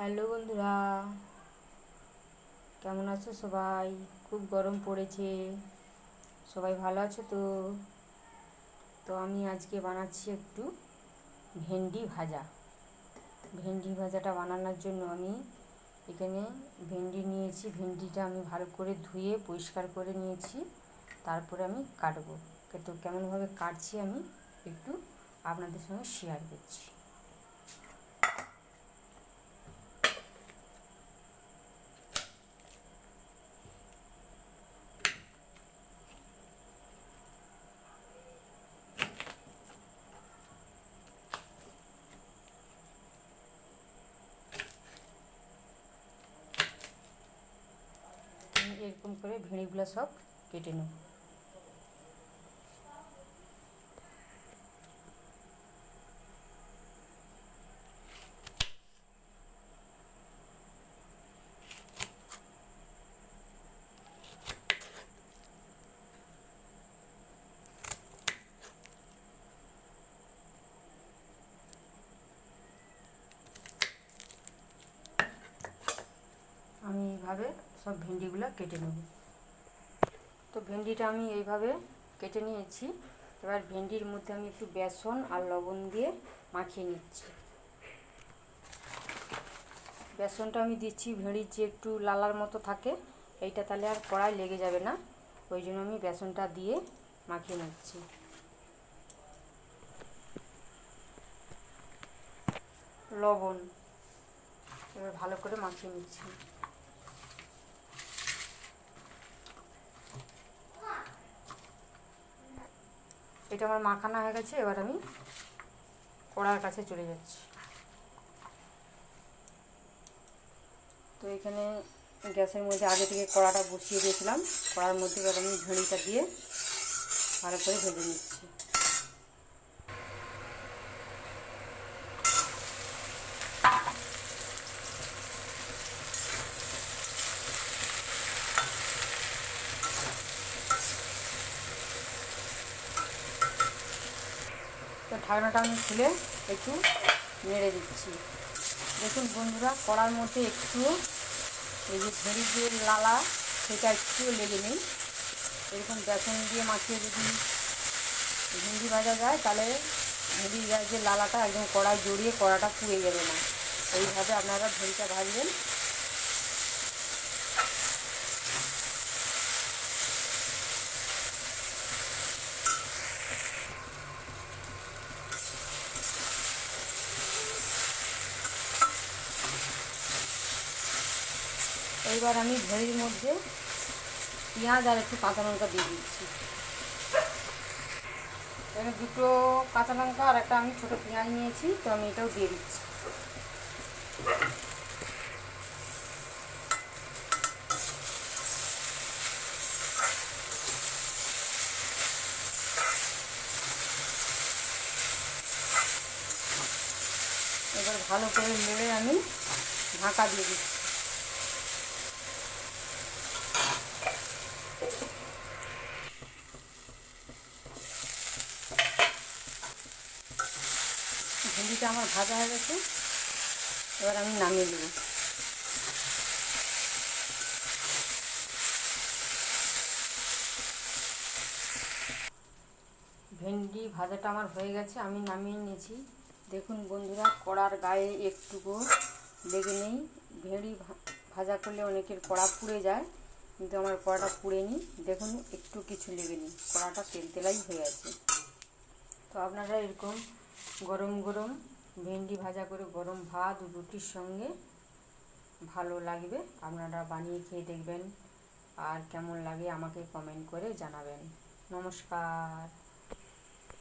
Hello বন্ধুরা। কেমন আছো সবাই? খুব গরম পড়েছে। সবাই ভালো আছো তো? তো আমি আজকে বানাচ্ছি একটু ভেন্ডি ভাজা। ভেন্ডি ভাজাটা বানানোর জন্য আমি এখানে ভেন্ডি নিয়েছি। ভেন্ডিটা আমি ভালো করে ধুয়ে পরিষ্কার করে নিয়েছি। তারপরে আমি কাটবো। তো কেমনভাবে কাটছি আমি একটু আপনাদের সঙ্গে শেয়ার করছি আমি এরকম করে ভেড়িগুলো সব কেটে নেব। আমি এইভাবে সব ভেন্ডিগুলো কেটে নেব। তো ভেন্ডিটা আমি এইভাবে কেটে নিয়েছি। এবার ভেন্ডির মধ্যে আমি একটু বেসন আর লবণ দিয়ে মাখিয়ে নিচ্ছি। বেসনটা আমি দিচ্ছি, ভেড়ির যে একটু লালার মতো থাকে, এইটা তাহলে আর কড়াই লেগে যাবে না। ওই জন্য আমি বেসনটা দিয়ে মাখিয়ে নিচ্ছি। লবণ এবার ভালো করে মাখিয়ে নিচ্ছি। এটা আমার মাখানো হয়ে গেছে, এবার আমি কড়ার কাছে চলে যাচ্ছি। তো এখানে গ্যাসের মধ্যে আগে থেকে কড়াটা বসিয়ে দিয়েছিলাম, কড়ার মধ্যে এবার আমি ঝুড়িটা দিয়ে ভালো করে ভেজে নিচ্ছি। তো ঢাকনাটা আমি খুলে একটু নেড়ে দিচ্ছি। দেখুন বন্ধুরা, কড়ার মধ্যে একটু এই যে ভেড়ি যে লালা, সেটা একটুও লেগে নেই। এরকম বেসন দিয়ে মাখিয়ে যদি ভিন্ডি ভাজা যায়, তাহলে ভেড়ি যে লালাটা একদম কড়াই জড়িয়ে কড়াটা পুড়ে যাবে না। এইভাবে আপনারা ভেড়িটা ভাজবেন। এইবার আমি ভেড়ির মধ্যে পেঁয়াজ আর একটু কাঁচা লঙ্কা দিয়ে দিচ্ছি। এখানে দুটো কাঁচা লঙ্কা আর একটা আমি ছোটো পেঁয়াজ নিয়েছি, তো আমি এটাও দিয়ে দিচ্ছি। এবার ভালো করে নেড়ে আমি ঢাকা দিয়ে দিচ্ছি। ভেন্ডিটা আমার ভাজা হয়ে গেছে। এবার আমি নামিয়ে নেব। ভেন্ডি ভাজাটা আমার হয়ে গেছে, আমি নামিয়ে নিয়েছি। দেখুন বন্ধুরা, কড়ার গায়ে একটুকু লেগে নেই। ভেড়ি ভাজা করলে অনেকের কড়া পুড়ে যায়, কিন্তু আমার কড়াটা পুড়ে পুড়েনি। দেখুন, একটু কিছু লেগে নেই। কড়াটা তেল তেলাই হয়ে আছে। তো আপনারা এরকম গরম গরম ভেন্ডি ভাজা করে গরম ভাত, রুটির সঙ্গে ভালো লাগবে। আপনারা বানিয়ে খেয়ে দেখবেন। আর কেমন লাগে আমাকে কমেন্ট করে জানাবেন। নমস্কার।